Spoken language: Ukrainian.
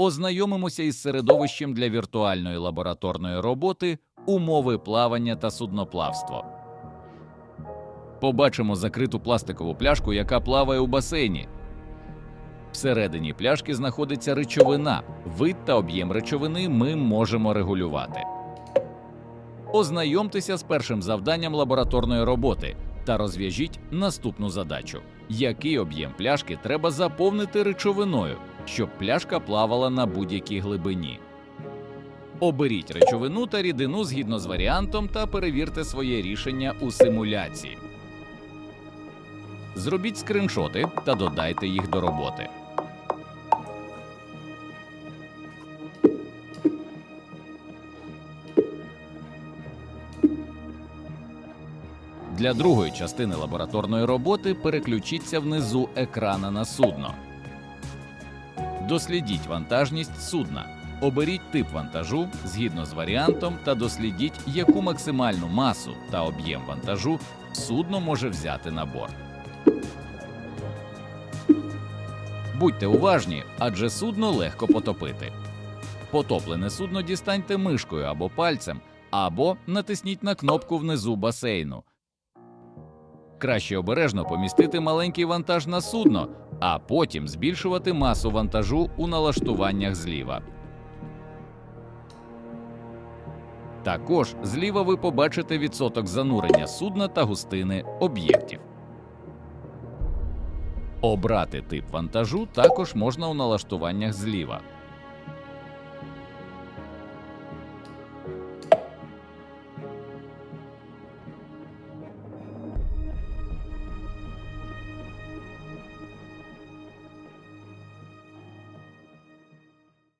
Ознайомимося із середовищем для віртуальної лабораторної роботи, умови плавання та судноплавство. Побачимо закриту пластикову пляшку, яка плаває у басейні. Всередині пляшки знаходиться речовина. Вид та об'єм речовини ми можемо регулювати. Ознайомтеся з першим завданням лабораторної роботи та розв'яжіть наступну задачу: який об'єм пляшки треба заповнити речовиною, щоб пляшка плавала на будь-якій глибині. Оберіть речовину та рідину згідно з варіантом та перевірте своє рішення у симуляції. Зробіть скриншоти та додайте їх до роботи. Для другої частини лабораторної роботи переключіться внизу екрана на судно. Дослідіть вантажність судна. Оберіть тип вантажу згідно з варіантом та дослідіть, яку максимальну масу та об'єм вантажу судно може взяти на борт. Будьте уважні, адже судно легко потопити. Потоплене судно дістаньте мишкою або пальцем, або натисніть на кнопку внизу басейну. Краще обережно помістити маленький вантаж на судно, а потім збільшувати масу вантажу у налаштуваннях зліва. Також зліва ви побачите відсоток занурення судна та густини об'єктів. Обрати тип вантажу також можна у налаштуваннях зліва.